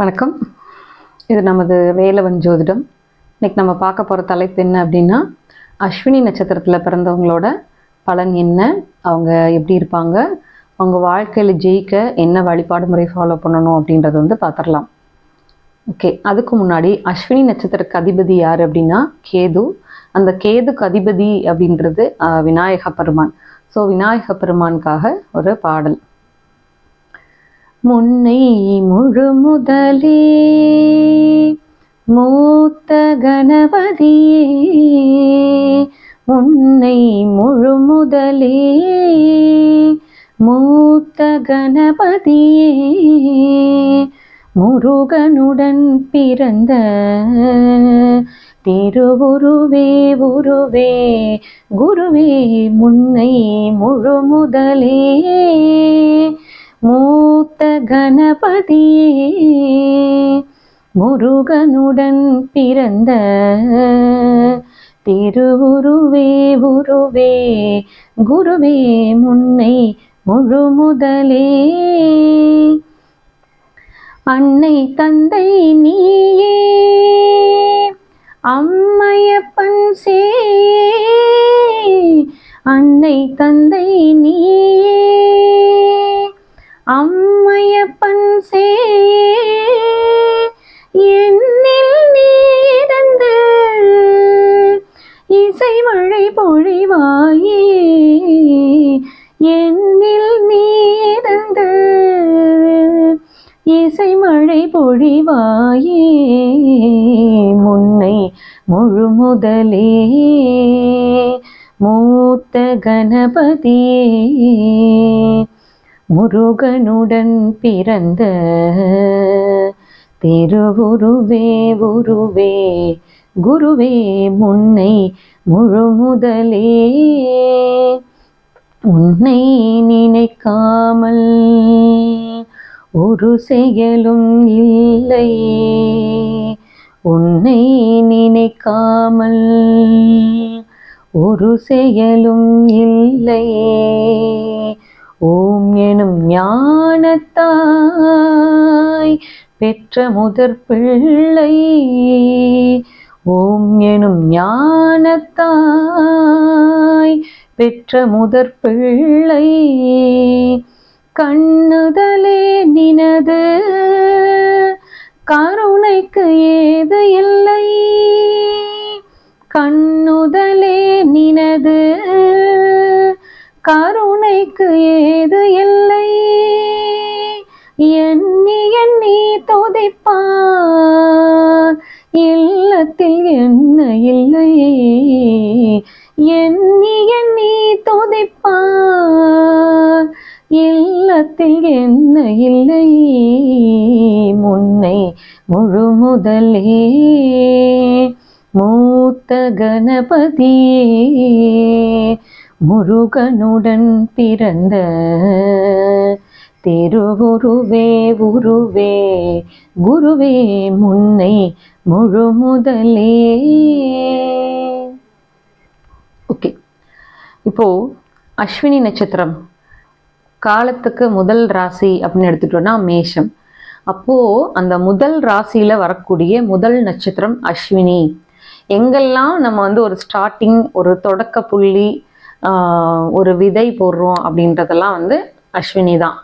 வணக்கம். இது நமது வேலவன் ஜோதிடம். இன்றைக்கி நம்ம பார்க்க போகிற தலைப்பு என்ன அப்படின்னா அஸ்வினி நட்சத்திரத்தில் பிறந்தவங்களோட பலன் என்ன? அவங்க எப்படி இருப்பாங்க? அவங்க வாழ்க்கையில் ஜெயிக்க என்ன வழிபாடு முறை ஃபாலோ பண்ணணும் அப்படின்றத வந்து பார்த்துடலாம். ஓகே அதுக்கு முன்னாடி அஸ்வினி நட்சத்திரக்கு அதிபதி யார் அப்படின்னா கேது. அந்த கேதுக்கு அதிபதி அப்படின்றது விநாயக பெருமான். ஸோ விநாயக பெருமானுக்காக ஒரு பாடல். முன்னை முழு முதலே. மூத்த கணபதியே முன்னை முழு முதலே. மூத்த கணபதியே முருகனுடன் பிறந்த திருவுருவே உருவே. குருவே முன்னை முழு முதலே. மூத்த கணபதியே முருகனுடன் பிறந்த திருவுருவே உருவே குருவே முன்னை முழு முதலே அன்னை தந்தை நீயே அம்மையப்பன் சே அன்னை தந்தை நீயே. அம்மையப்பன் சே என்னில் நீரந்து இசை மழை பொழிவாயே என்னில் நீரந்து இசை மழை பொழிவாயே முன்னை முழு முதலே மூத்த கணபதியே. முருகனுடன் பிறந்த திருவுருவே உருவே குருவே முன்னை முழு முதலே உன்னை நினைக்காமல் ஒரு செயலும் இல்லை. உன்னை நினைக்காமல் ஒரு செயலும் இல்லை. ஓம் எனும் ஞானத்தாய் பெற்ற முதற் பிள்ளை. ஓம் எனும் ஞானத்தாய் பெற்ற முதற் பிள்ளை. கண்ணுதலே நினது கருணைக்கு ஏது இல்லை. கண்ணுதலே நினது கரு கருணைக்கு ஏது இல்லை. எண்ணி எண்ணி துதிப்பார். இல்லத்தில் என்ன இல்லை. எண்ணி எண்ணி துதிப்பார். இல்லத்தில் என்ன இல்லை. முன்னை முழு முதலே மூத்த கணபதியே. முருகனுடன் பிறந்த திருவுருவே உருவே குருவே முன்னை முழு முதலே. ஓகே. இப்போ அஸ்வினி நட்சத்திரம். காலத்துக்கு முதல் ராசி அப்படின்னு எடுத்துட்டோம்னா மேஷம். அப்போது அந்த முதல் ராசியில் வரக்கூடிய முதல் நட்சத்திரம் அஸ்வினி. எங்கெல்லாம் நம்ம வந்து ஒரு ஸ்டார்டிங் ஒரு தொடக்க புள்ளி ஒரு விதை போடுறோம் அப்படின்றதெல்லாம் வந்து அஸ்வினி தான்.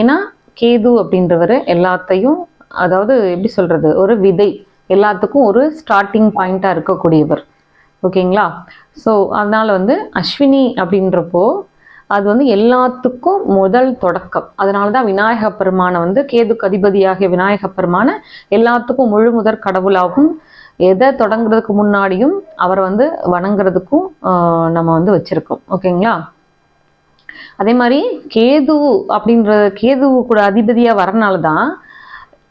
ஏன்னா கேது அப்படின்றவர் எல்லாத்தையும் அதாவது எப்படி சொல்கிறது ஒரு விதை எல்லாத்துக்கும் ஒரு ஸ்டார்டிங் பாயிண்ட்டாக இருக்கக்கூடியவர். ஓகேங்களா? ஸோ அதனால் வந்து அஸ்வினி அப்படின்றப்போ அது வந்து எல்லாத்துக்கும் முதல் தொடக்கம். அதனால தான் விநாயக பெருமானை வந்து கேதுக்கு அதிபதியாகிய விநாயக பெருமானை எல்லாத்துக்கும் முழு முதற் கடவுளாகவும் எதை தொடங்குறதுக்கு முன்னாடியும் அவரை வந்து வணங்குறதுக்கும் நம்ம வந்து வச்சுருக்கோம். ஓகேங்களா? அதே மாதிரி கேது அப்படின்ற கேது கூட அதிபதியாக வரனால தான்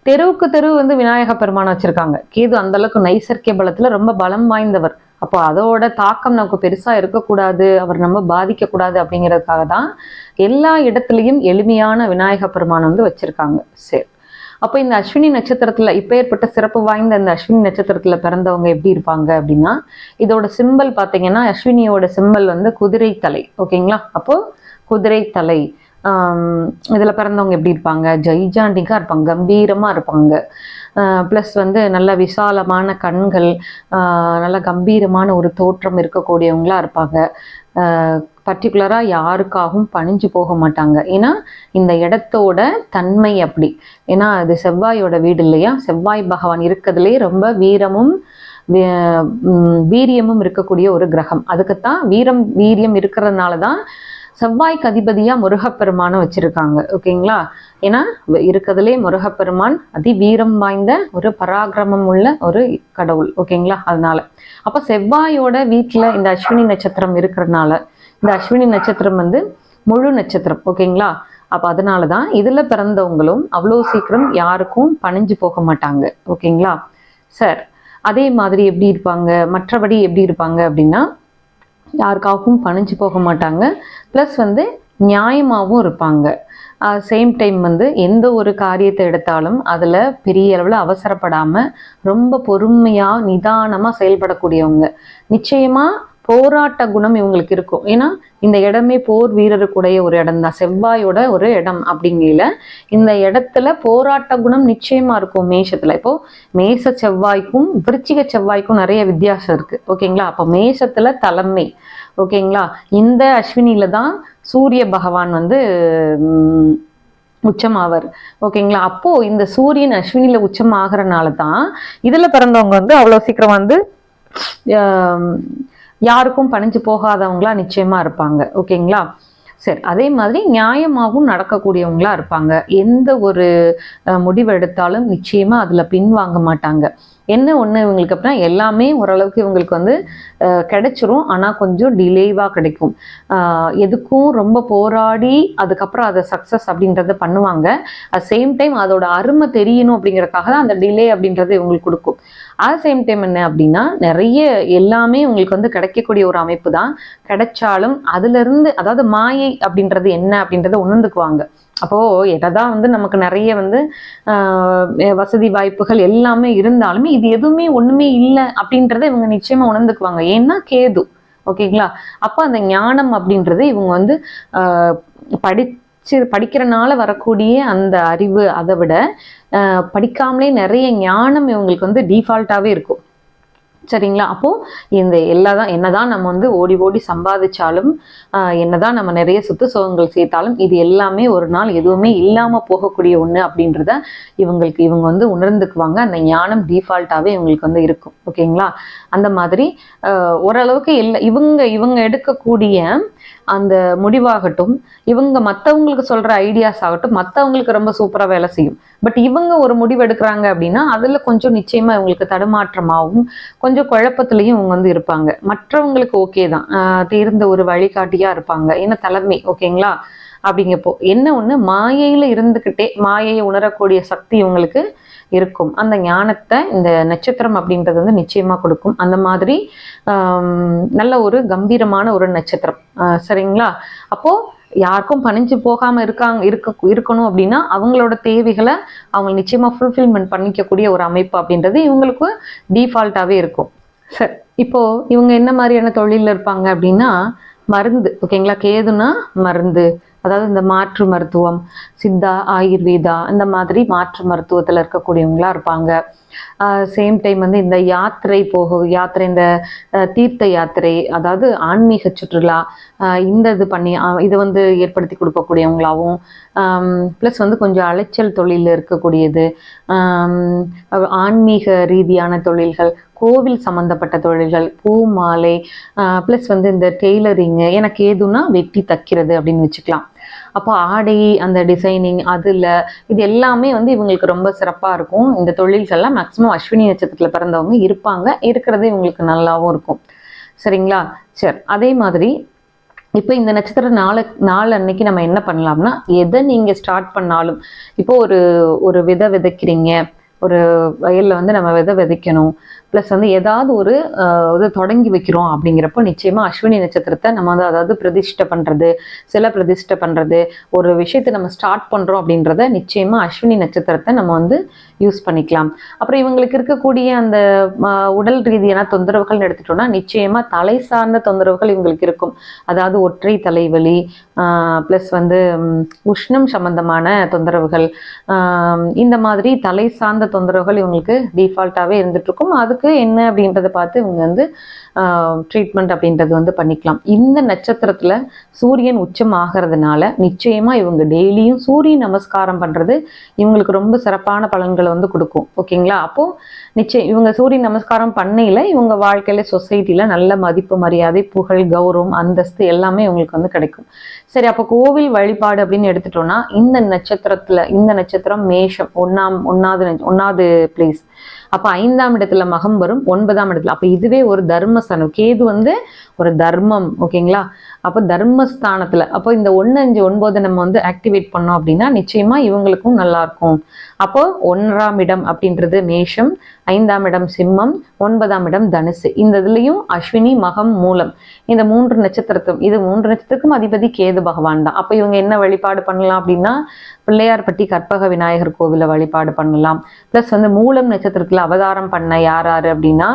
தெருவுக்கு தெரு வந்து விநாயக பெருமானை வச்சுருக்காங்க. கேது அந்தளவுக்கு நைசர்கிய நைசர்க்கிய ரொம்ப பலம் வாய்ந்தவர். அப்போ அதோட தாக்கம் நமக்கு பெருசாக இருக்கக்கூடாது அவர் நம்ம பாதிக்கக்கூடாது அப்படிங்கிறதுக்காக தான் எல்லா இடத்துலையும் எளிமையான விநாயக பெருமானை வந்து வச்சுருக்காங்க. சரி. அப்போ இந்த அஸ்வினி நட்சத்திரத்தில் இப்போ ஏற்பட்ட சிறப்பு வாய்ந்த இந்த அஸ்வினி நட்சத்திரத்தில் பிறந்தவங்க எப்படி இருப்பாங்க அப்படின்னா இதோட சிம்பல் பார்த்தீங்கன்னா அஸ்வினியோட சிம்பல் வந்து குதிரை தலை ஓகேங்களா? அப்போ குதிரை தலை இதில் பிறந்தவங்க எப்படி இருப்பாங்க? ஜெய்ஜாண்டிக்காக இருப்பாங்க கம்பீரமாக இருப்பாங்க. ப்ளஸ் வந்து நல்ல விசாலமான கண்கள் நல்ல கம்பீரமான ஒரு தோற்றம் இருக்கக்கூடியவங்களாக இருப்பாங்க. பர்டிகுலராக யாருக்காகவும் பணிஞ்சு போக மாட்டாங்க. ஏன்னா இந்த இடத்தோட தன்மை அப்படி. ஏன்னா அது செவ்வாயோட வீடு இல்லையா? செவ்வாய் பகவான் இருக்கிறதுலே ரொம்ப வீரமும் வீரியமும் இருக்கக்கூடிய ஒரு கிரகம். அதுக்குத்தான் வீரம் வீரியம் இருக்கிறதுனால தான் செவ்வாய்க்கு அதிபதியாக முருகப்பெருமானை வச்சுருக்காங்க. ஓகேங்களா? ஏன்னா இருக்கிறதுலே முருகப்பெருமான் அதி வீரம் வாய்ந்த ஒரு பராக்கிரமம் உள்ள ஒரு கடவுள். ஓகேங்களா? அதனால. அப்போ செவ்வாயோட வீட்டில் இந்த அஸ்வினி நட்சத்திரம் இருக்கிறதுனால இந்த அஸ்வினி நட்சத்திரம் வந்து முழு நட்சத்திரம் ஓகேங்களா? அப்ப அதனால தான் இதுல பிறந்தவங்களும் அவ்வளோ சீக்கிரம் யாருக்கும் பணிஞ்சு போக மாட்டாங்க ஓகேங்களா? சார் அதே மாதிரி எப்படி இருப்பாங்க? மற்றபடி எப்படி இருப்பாங்க அப்படின்னா யாருக்காகவும் பணிஞ்சு போக மாட்டாங்க. ப்ளஸ் வந்து நியாயமாகவும் இருப்பாங்க. சேம் டைம் வந்து எந்த ஒரு காரியத்தை எடுத்தாலும் அதில் பெரிய அளவில் அவசரப்படாமல் ரொம்ப பொறுமையாக நிதானமாக செயல்படக்கூடியவங்க. நிச்சயமாக போராட்ட குணம் இவங்களுக்கு இருக்கும். ஏன்னா இந்த இடமே போர் வீரருக்குடைய ஒரு இடம் தான் செவ்வாயோட ஒரு இடம் அப்படிங்கல இந்த இடத்துல போராட்ட குணம் நிச்சயமா இருக்கும் மேஷத்துல. இப்போ மேச செவ்வாய்க்கும் விருச்சிக செவ்வாய்க்கும் நிறைய வித்தியாசம் இருக்கு. ஓகேங்களா? அப்போ மேஷத்துல தலைமை. ஓகேங்களா? இந்த அஸ்வினியில தான் சூரிய பகவான் வந்து உச்சமாவர். ஓகேங்களா? அப்போ இந்த சூரியன் அஸ்வினியில உச்சம் ஆகிறனால தான் இதுல பிறந்தவங்க வந்து அவ்வளவு சீக்கிரம் வந்து யாருக்கும் பணிஞ்சு போகாதவங்களா நிச்சயமா இருப்பாங்க. ஓகேங்களா? சரி அதே மாதிரி நியாயமாகவும் நடக்கக்கூடியவங்களா இருப்பாங்க. எந்த ஒரு முடிவு எடுத்தாலும் நிச்சயமா அதுல பின்வாங்க மாட்டாங்க. என்ன ஒன்று இவங்களுக்கு அப்படின்னா எல்லாமே ஓரளவுக்கு இவங்களுக்கு வந்து கிடைச்சிரும். ஆனால் கொஞ்சம் டிலேவாக கிடைக்கும். எதுக்கும் ரொம்ப போராடி அதுக்கப்புறம் அதை சக்ஸஸ் அப்படின்றத பண்ணுவாங்க. அட் சேம் டைம் அதோட அருமை தெரியணும் அப்படிங்கிறதுக்காக தான் அந்த டிலே அப்படின்றது இவங்களுக்கு கொடுக்கும். அட் சேம் டைம் என்ன அப்படின்னா நிறைய எல்லாமே உங்களுக்கு வந்து கிடைக்கக்கூடிய ஒரு அமைப்பு தான். கிடைச்சாலும் அதுலேருந்து அதாவது மாயை அப்படின்றது என்ன அப்படின்றத உணர்ந்துக்குவாங்க. அப்போது என்னதான் வந்து நமக்கு நிறைய வந்து வசதி வாய்ப்புகள் எல்லாமே இருந்தாலுமே இது எதுவுமே ஒன்றுமே இல்லை அப்படின்றத இவங்க நிச்சயமாக உணர்ந்துக்குவாங்க. ஏன்னா கேது. ஓகேங்களா? அப்போ அந்த ஞானம் அப்படின்றது இவங்க வந்து ஆஹ் படிச்சு படிக்கிறனால வரக்கூடிய அந்த அறிவு அதை விட படிக்காமலே நிறைய ஞானம் இவங்களுக்கு வந்து டீஃபால்ட்டாகவே இருக்கும். சரிங்களா? அப்போது இந்த எல்லா தான் என்னதான் நம்ம வந்து ஓடி ஓடி சம்பாதிச்சாலும் என்னதான் நம்ம நிறைய சொத்து சுகங்கள் சேர்த்தாலும் இது எல்லாமே ஒரு நாள் எதுவுமே இல்லாமல் போகக்கூடிய ஒன்று அப்படின்றத இவங்களுக்கு இவங்க வந்து உணர்ந்துக்குவாங்க. அந்த ஞானம் டிஃபால்ட்டாகவே இவங்களுக்கு வந்து இருக்கும். ஓகேங்களா? அந்த மாதிரி ஓரளவுக்கு எல்லா இவங்க இவங்க எடுக்கக்கூடிய அந்த முடிவாகட்டும் இவங்க மற்றவங்களுக்கு சொல்ற ஐடியாஸ் ஆகட்டும் மற்றவங்களுக்கு ரொம்ப சூப்பராக வேலை செய்யும். பட் இவங்க ஒரு முடிவு எடுக்கிறாங்க அப்படின்னா அதுல கொஞ்சம் நிச்சயமா இவங்களுக்கு தடுமாற்றமாகவும் கொஞ்சம் குழப்பத்துலேயும் இவங்க வந்து இருப்பாங்க. மற்றவங்களுக்கு ஓகே தான். ஆஹ் தேர்ந்த ஒரு வழிகாட்டியா இருப்பாங்க. ஏன்னா தலைமை ஓகேங்களா அப்படிங்கப்போ என்ன ஒன்று மாயையில் இருந்துக்கிட்டே மாயையை உணரக்கூடிய சக்தி இவங்களுக்கு இருக்கும். அந்த ஞானத்தை இந்த நட்சத்திரம் அப்படின்றது வந்து நிச்சயமாக கொடுக்கும். அந்த மாதிரி நல்ல ஒரு கம்பீரமான ஒரு நட்சத்திரம். சரிங்களா? அப்போது யாருக்கும் பணிஞ்சு போகாம இருக்காங்க இருக்க இருக்கணும் அப்படின்னா அவங்களோட தேவைகளை அவங்க நிச்சயமா ஃபுல்ஃபில்மெண்ட் பண்ணிக்கக்கூடிய ஒரு அமைப்பு அப்படின்றது இவங்களுக்கு டிஃபால்ட்டாவே இருக்கும். சரி இப்போ இவங்க என்ன மாதிரியான தொழிலில் இருப்பாங்க அப்படின்னா மருந்து. ஓகேங்களா? கேதுனா மருந்து. அதாவது இந்த மாற்று மருத்துவம் சித்தா ஆயுர்வேதா இந்த மாதிரி மாற்று மருத்துவத்தில் இருக்கக்கூடியவங்களா இருப்பாங்க. சேம் டைம் வந்து இந்த யாத்திரை போக யாத்திரை இந்த தீர்த்த யாத்திரை அதாவது ஆன்மீக சுற்றுலா இந்த இது பண்ணி இதை வந்து ஏற்படுத்தி கொடுக்கக்கூடியவங்களாகவும் ப்ளஸ் வந்து கொஞ்சம் அலைச்சல் தொழிலில் இருக்கக்கூடியது ஆன்மீக ரீதியான தொழில்கள் கோவில் சம்பந்தப்பட்ட தொழில்கள் பூ மாலை ப்ளஸ் வந்து இந்த டெய்லரிங்கு எனக்கு ஏதுன்னா வெட்டி தைக்கிறது அப்படின்னு வச்சுக்கலாம். அப்போ ஆடை அந்த டிசைனிங் அதில் இது எல்லாமே வந்து இவங்களுக்கு ரொம்ப சிறப்பாக இருக்கும். இந்த தொழில்கள்லாம் மேக்ஸிமம் அஸ்வினி நட்சத்திரத்தில் பிறந்தவங்க இருப்பாங்க. இருக்கிறது இவங்களுக்கு நல்லாவும் இருக்கும். சரிங்களா? சரி அதே மாதிரி இப்போ இந்த நட்சத்திர நாளை நாள் அன்னைக்கு நம்ம என்ன பண்ணலாம்னா எதை நீங்கள் ஸ்டார்ட் பண்ணாலும் இப்போ ஒரு ஒரு விதை விதைக்கிறீங்க. ஒரு வயலில் வந்து நம்ம விதை விதைக்கணும். ப்ளஸ் வந்து ஏதாவது ஒரு இது தொடங்கி வைக்கிறோம் அப்படிங்கிறப்போ நிச்சயமாக அஸ்வினி நட்சத்திரத்தை நம்ம வந்து அதாவது பிரதிஷ்டை பண்ணுறது சில பிரதிஷ்டை பண்ணுறது ஒரு விஷயத்தை நம்ம ஸ்டார்ட் பண்ணுறோம் அப்படின்றத நிச்சயமாக அஸ்வினி நட்சத்திரத்தை நம்ம வந்து யூஸ் பண்ணிக்கலாம். அப்புறம் இவங்களுக்கு இருக்கக்கூடிய அந்த உடல் ரீதியான தொந்தரவுகள்னு எடுத்துட்டோம்னா நிச்சயமாக தலை சார்ந்த தொந்தரவுகள் இவங்களுக்கு இருக்கும். அதாவது ஒற்றை தலைவலி ப்ளஸ் வந்து உஷ்ணம் சம்பந்தமான தொந்தரவுகள் இந்த மாதிரி தலை சார்ந்த தொந்தரவுகள் இவங்களுக்கு டிஃபால்ட்டாகவே இருந்துகிட்ருக்கும் அது அதுக்கு என்ன அப்படின்றத பார்த்து இவங்க வந்து ட்ரீட்மெண்ட் அப்படின்றது வந்து பண்ணிக்கலாம். இந்த நட்சத்திரத்தில் சூரியன் உச்சம் ஆகிறதுனால நிச்சயமாக இவங்க டெய்லியும் சூரிய நமஸ்காரம் பண்ணுறது இவங்களுக்கு ரொம்ப சிறப்பான பலன்களை வந்து கொடுக்கும். ஓகேங்களா? அப்போது நிச்சயம் இவங்க சூரிய நமஸ்காரம் பண்ணையில் இவங்க வாழ்க்கையில் சொசைட்டியில் நல்ல மதிப்பு மரியாதை புகழ் கௌரவம் அந்தஸ்து எல்லாமே இவங்களுக்கு வந்து கிடைக்கும். சரி அப்போ கோவில் வழிபாடு அப்படின்னு எடுத்துட்டோம்னா இந்த நட்சத்திரத்தில் இந்த நட்சத்திரம் மேஷம் ஒன்றாம் ஒன்றாவது ஒன்றாவது பிளேஸ் அப்போ ஐந்தாம் இடத்துல மகம் வரும் ஒன்பதாம் இடத்துல. அப்போ இதுவே ஒரு தர்மஸ்தானம் கேது வந்து ஒரு தர்மம் ஓகேங்களா? அப்போ தர்மஸ்தானத்தில் அப்போ இந்த ஒன்று அஞ்சு ஒன்பது நம்ம வந்து ஆக்டிவேட் பண்ணோம் அப்படின்னா நிச்சயமாக இவங்களுக்கும் நல்லா இருக்கும். அப்போ ஒன்றாம் இடம் அப்படின்றது மேஷம் ஐந்தாம் இடம் சிம்மம் ஒன்பதாம் இடம் தனுசு. இந்த இதுலேயும் அஸ்வினி மகம் மூலம். இந்த மூன்று நட்சத்திரத்தும் இது மூன்று நட்சத்திரத்துக்கும் அதிபதி கேது பகவான் தான். அப்போ இவங்க என்ன வழிபாடு பண்ணலாம் அப்படின்னா பிள்ளையார்பட்டி கற்பக விநாயகர் கோவிலை வழிபாடு பண்ணலாம். ப்ளஸ் வந்து மூலம் நட்சத்திரத்தில் அவதாரம் பண்ண யார் யார் அப்படின்னா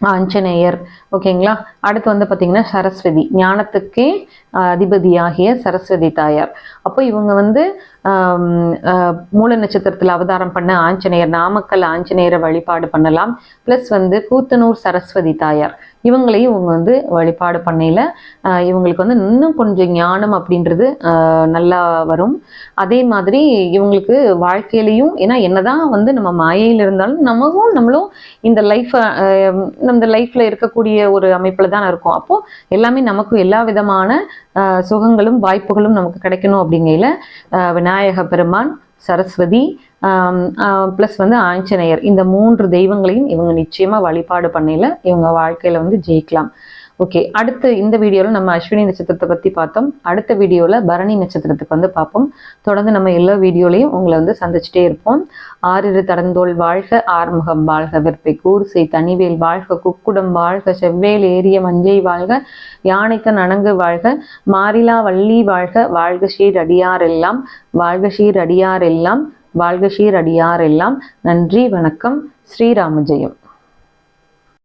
ஆஞ்சநேயர். ஓகேங்களா? அடுத்து வந்து பார்த்தீங்கன்னா சரஸ்வதி. ஞானத்துக்கே அதிபதியாகிய சரஸ்வதி தாயார். அப்போ இவங்க வந்து மூல நட்சத்திரத்தில் அவதாரம் பண்ண ஆஞ்சநேயர் நாமக்கல் ஆஞ்சநேயரை வழிபாடு பண்ணலாம். ப்ளஸ் வந்து கூத்தனூர் சரஸ்வதி தாயார். இவங்களையும் இவங்க வந்து வழிபாடு பண்ணையில் இவங்களுக்கு வந்து இன்னும் கொஞ்சம் ஞானம் அப்படின்றது நல்லா வரும். அதே மாதிரி இவங்களுக்கு வாழ்க்கையிலையும் ஏன்னா என்னதான் வந்து நம்ம மாயையில் இருந்தாலும் நமக்கும் நம்மளும் இந்த லைஃப்பை நம்ம லைஃப்பில் இருக்கக்கூடிய ஒரு அமைப்பில் தான் இருக்கும். அப்போ எல்லாமே நமக்கும் எல்லா விதமான சுகங்களும் வாய்ப்புகளும் நமக்கு கிடைக்கணும் அப்படிங்கையில ஆஹ், விநாயக பெருமான் சரஸ்வதி ப்ளஸ் வந்து ஆஞ்சநேயர். இந்த மூன்று தெய்வங்களையும் இவங்க நிச்சயமாக வழிபாடு பண்ணையில் இவங்க வாழ்க்கையில் வந்து ஜெயிக்கலாம். ஓகே அடுத்து இந்த வீடியோவில் நம்ம அஸ்வினி நட்சத்திரத்தை பற்றி பார்த்தோம். அடுத்த வீடியோவில் பரணி நட்சத்திரத்துக்கு வந்து பார்ப்போம். தொடர்ந்து நம்ம எல்லா வீடியோலையும் உங்களை வந்து சந்திச்சுட்டே இருப்போம். ஆறிரு தடந்தோல் வாழ்க ஆறுமுகம் வாழ்க வெற்பை கூர்சை தனிவேல் வாழ்க குக்குடம் வாழ்க செவ்வேல் ஏரிய மஞ்சை வாழ்க யானைக்க நனங்கு வாழ்க மாரிலா வள்ளி வாழ்க வாழ்க ஷீர் அடியார் எல்லாம் வாழ்க ஷீர் அடியார் எல்லாம் வாழ்க ஷீர் அடியார் எல்லாம். நன்றி வணக்கம் ஸ்ரீராம ஜெயம்.